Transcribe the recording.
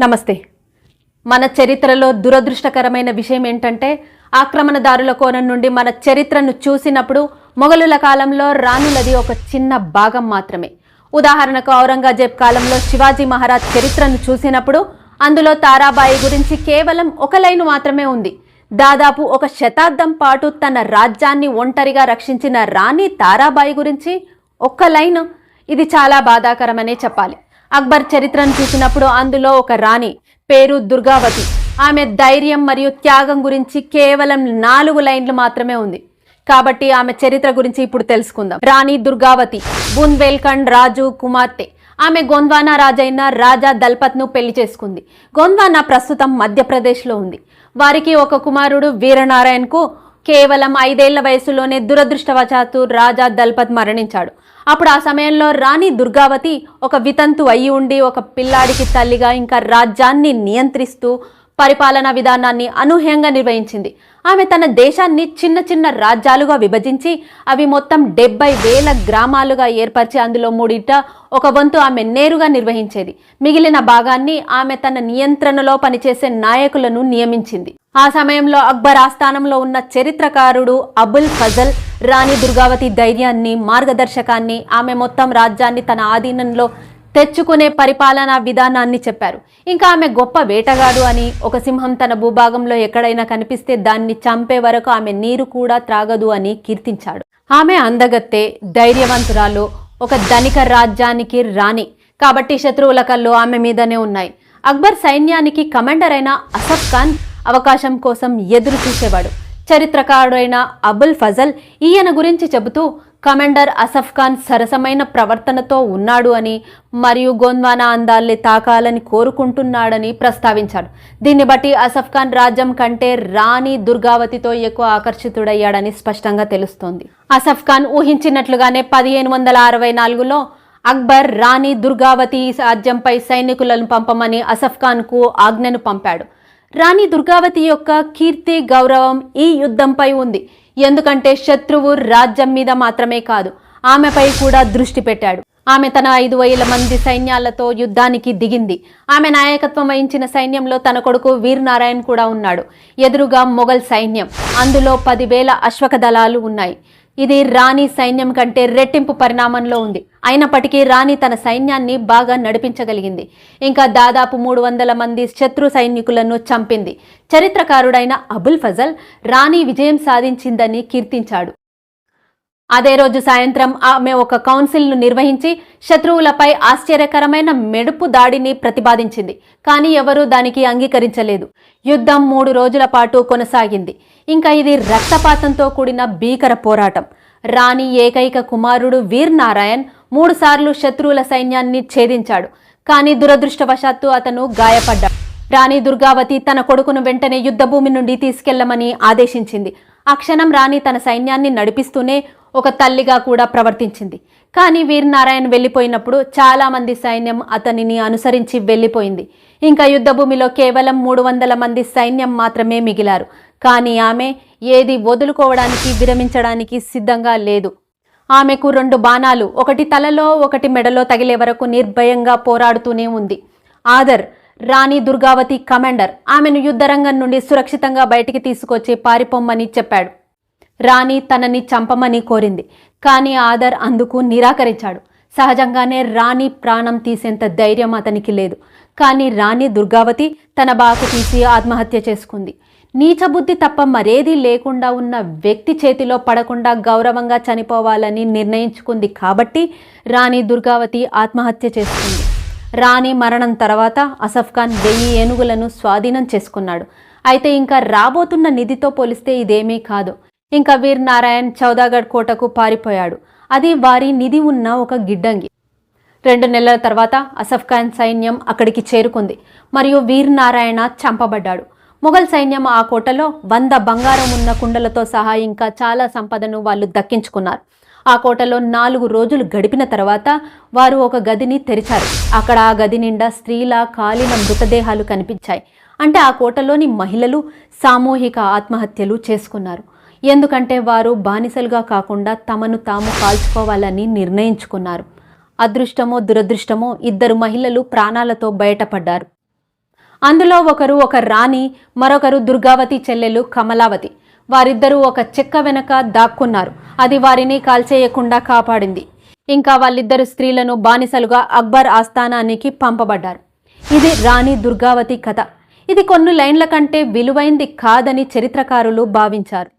నమస్తే. మన చరిత్రలో దురదృష్టకరమైన విషయం ఏంటంటే ఆక్రమణదారుల కోణం నుండి మన చరిత్రను చూసినప్పుడు మొఘలుల కాలంలో రాణులది ఒక చిన్న భాగం మాత్రమే. ఉదాహరణకు ఔరంగజేబ్ కాలంలో శివాజీ మహారాజ్ చరిత్రను చూసినప్పుడు అందులో తారాబాయి గురించి కేవలం ఒక లైను మాత్రమే ఉంది. దాదాపు ఒక శతాబ్దం పాటు తన రాజ్యాన్ని ఒంటరిగా రక్షించిన రాణి తారాబాయి గురించి ఒక్క లైను. ఇది చాలా బాధాకరమనే చెప్పాలి. అక్బర్ చరిత్రను చూసినప్పుడు అందులో ఒక రాణి పేరు దుర్గావతి. ఆమె ధైర్యం మరియు త్యాగం గురించి కేవలం నాలుగు లైన్లు మాత్రమే ఉంది. కాబట్టి ఆమె చరిత్ర గురించి ఇప్పుడు తెలుసుకుందాం. రాణి దుర్గావతి బుందేల్ఖండ్ రాజు కుమార్తె. ఆమె గోంద్వానా రాజైన రాజా దల్పత్ను పెళ్ళి చేసుకుంది. గోంద్వానా ప్రస్తుతం మధ్యప్రదేశ్లో ఉంది. వారికి ఒక కుమారుడు వీరనారాయణకు కేవలం ఐదేళ్ళ వయసులోనే దురదృష్టవశాత్తు రాజా దల్పత్ మరణించాడు. అప్పుడు ఆ సమయంలో రాణి దుర్గావతి ఒక వితంతు అయి ఉండి ఒక పిల్లాడికి తల్లిగా ఇంకా రాజ్యాన్ని నియంత్రిస్తూ పరిపాలనా విధానాన్ని అనూహ్యంగా నిర్వహించింది. ఆమె తన దేశాన్ని చిన్న చిన్న రాజ్యాలుగా విభజించి అవి మొత్తం డెబ్బై వేల గ్రామాలుగా ఏర్పరిచి అందులో మూడిట ఒక వంతు ఆమె నేరుగా నిర్వహించేది. మిగిలిన భాగాన్ని ఆమె తన నియంత్రణలో పనిచేసే నాయకులను నియమించింది. ఆ సమయంలో అక్బర్ ఆస్థానంలో ఉన్న చరిత్రకారుడు అబుల్ ఫజల్ రాణి దుర్గావతి ధైర్యాన్ని మార్గదర్శకాన్ని ఆమె మొత్తం రాజ్యాన్ని తన ఆధీనంలో తెచ్చుకునే పరిపాలనా విధానాన్ని చెప్పారు. ఇంకా ఆమె గొప్ప వేటగాడు అని ఒక సింహం తన భూభాగంలో ఎక్కడైనా కనిపిస్తే దాన్ని చంపే వరకు ఆమె నీరు కూడా త్రాగదు అని కీర్తించాడు. ఆమె అందగత్తే ధైర్యవంతురాలు ఒక ధనిక రాజ్యానికి రాణి. కాబట్టి శత్రువుల కళ్ళు ఆమె మీదనే ఉన్నాయి. అక్బర్ సైన్యానికి కమాండర్ అయిన అసఫ్ ఖాన్ అవకాశం కోసం ఎదురు చూసేవాడు. చరిత్రకారుడైన అబుల్ ఫజల్ ఈయన గురించి చెబుతూ కమాండర్ అసఫ్ ఖాన్ సరసమైన ప్రవర్తనతో ఉన్నాడు అని మరియు గోంద్వానా అందాల్ని తాకాలని కోరుకుంటున్నాడని ప్రస్తావించాడు. దీన్ని బట్టి అసఫ్ ఖాన్ రాజ్యం కంటే రాణి దుర్గావతితో ఎక్కువ ఆకర్షితుడయ్యాడని స్పష్టంగా తెలుస్తోంది. అసఫ్ ఖాన్ ఊహించినట్లుగానే పదిహేను వందల అరవై నాలుగులో అక్బర్ రాణి దుర్గావతి రాజ్యంపై సైనికులను పంపమని అసఫ్ ఖాన్కు ఆజ్ఞను పంపాడు. రాణి దుర్గావతి యొక్క కీర్తి గౌరవం ఈ యుద్ధంపై ఉంది. ఎందుకంటే శత్రువు రాజ్యం మీద మాత్రమే కాదు ఆమెపై కూడా దృష్టి పెట్టాడు. ఆమె తన ఐదు వేల మంది సైన్యాలతో యుద్ధానికి దిగింది. ఆమె నాయకత్వం వహించిన సైన్యంలో తన కొడుకు వీర్ నారాయణ్ కూడా ఉన్నాడు. ఎదురుగా మొఘల్ సైన్యం అందులో పదివేల అశ్వక దళాలు ఉన్నాయి. ఇది రాణి సైన్యం కంటే రెట్టింపు పరిణామంలో ఉంది. అయినప్పటికీ రాణి తన సైన్యాన్ని బాగా నడిపించగలిగింది. ఇంకా దాదాపు మూడు వందల మంది శత్రు సైనికులను చంపింది. చరిత్రకారుడైన అబుల్ ఫజల్ రాణి విజయం సాధించిందని కీర్తించాడు. అదే రోజు సాయంత్రం ఆమె ఒక కౌన్సిల్ను నిర్వహించి శత్రువులపై ఆశ్చర్యకరమైన మెడుపు దాడిని ప్రతిపాదించింది. కానీ ఎవరూ దానికి అంగీకరించలేదు. యుద్ధం మూడు రోజుల పాటు కొనసాగింది. ఇంకా ఇది రక్తపాతంతో కూడిన భీకర పోరాటం. రాణి ఏకైక కుమారుడు వీర్ నారాయణ్ మూడుసార్లు శత్రువుల సైన్యాన్ని ఛేదించాడు. కానీ దురదృష్టవశాత్తు అతను గాయపడ్డాడు. రాణి దుర్గావతి తన కొడుకును వెంటనే యుద్ధభూమి నుండి తీసుకెళ్ళమని ఆదేశించింది. ఆ క్షణం రాణి తన సైన్యాన్ని నడిపిస్తూనే ఒక తల్లిగా కూడా ప్రవర్తించింది. కానీ వీరనారాయణ వెళ్ళిపోయినప్పుడు చాలామంది సైన్యం అతనిని అనుసరించి వెళ్ళిపోయింది. ఇంకా యుద్ధభూమిలో కేవలం మూడు వందల మంది సైన్యం మాత్రమే మిగిలారు. కానీ ఆమె ఏది వదులుకోవడానికి విరమించడానికి సిద్ధంగా లేదు. ఆమెకు రెండు బాణాలు ఒకటి తలలో ఒకటి మెడలో తగిలే వరకు నిర్భయంగా పోరాడుతూనే ఉంది. ఆదర్ రాణి దుర్గావతి కమాండర్ ఆమెను యుద్ధరంగం నుండి సురక్షితంగా బయటికి తీసుకొచ్చి పారిపోమ్మని చెప్పాడు. రాణి తనని చంపమని కోరింది. కానీ ఆదర్ అందుకు నిరాకరించాడు. సహజంగానే రాణి ప్రాణం తీసేంత ధైర్యం అతనికి లేదు. కానీ రాణి దుర్గావతి తన బాకు తీసి ఆత్మహత్య చేసుకుంది. నీచబుద్ధి తప్ప మరేదీ లేకుండా ఉన్న వ్యక్తి చేతిలో పడకుండా గౌరవంగా చనిపోవాలని నిర్ణయించుకుంది కాబట్టి రాణి దుర్గావతి ఆత్మహత్య చేసుకుంది. రాణి మరణం తర్వాత అసఫ్ ఖాన్ వెయ్యి ఏనుగులను స్వాధీనం చేసుకున్నాడు. అయితే ఇంకా రాబోతున్న నిధితో పోలిస్తే ఇదేమీ కాదు. ఇంకా వీర్ నారాయణ్ చౌదాగఢ్ కోటకు పారిపోయాడు. అది వారి నిధి ఉన్న ఒక గిడ్డంగి. రెండు నెలల తర్వాత అసఫ్ ఖాన్ సైన్యం అక్కడికి చేరుకుంది. మరియు వీర్ నారాయణ చంపబడ్డాడు. మొఘల్ సైన్యం ఆ కోటలో వంద బంగారం ఉన్న కుండలతో సహా ఇంకా చాలా సంపదను వాళ్ళు దక్కించుకున్నారు. ఆ కోటలో నాలుగు రోజులు గడిపిన తర్వాత వారు ఒక గదిని తెరిచారు. అక్కడ ఆ గది నిండా స్త్రీల కాలిన మృతదేహాలు కనిపించాయి. అంటే ఆ కోటలోని మహిళలు సామూహిక ఆత్మహత్యలు చేసుకున్నారు. ఎందుకంటే వారు బానిసలుగా కాకుండా తమను తాము కాల్చుకోవాలని నిర్ణయించుకున్నారు. అదృష్టమో దురదృష్టమో ఇద్దరు మహిళలు ప్రాణాలతో బయటపడ్డారు. అందులో ఒకరు ఒక రాణి మరొకరు దుర్గావతి చెల్లెలు కమలావతి. వారిద్దరూ ఒక చెక్క వెనక దాక్కున్నారు. అది వారిని కాల్చేయకుండా కాపాడింది. ఇంకా వాళ్ళిద్దరు స్త్రీలను బానిసలుగా అక్బర్ ఆస్థానానికి పంపబడ్డారు. ఇది రాణి దుర్గావతి కథ. ఇది కొన్ని లైన్ల కంటే విలువైంది కాదని చరిత్రకారులు భావించారు.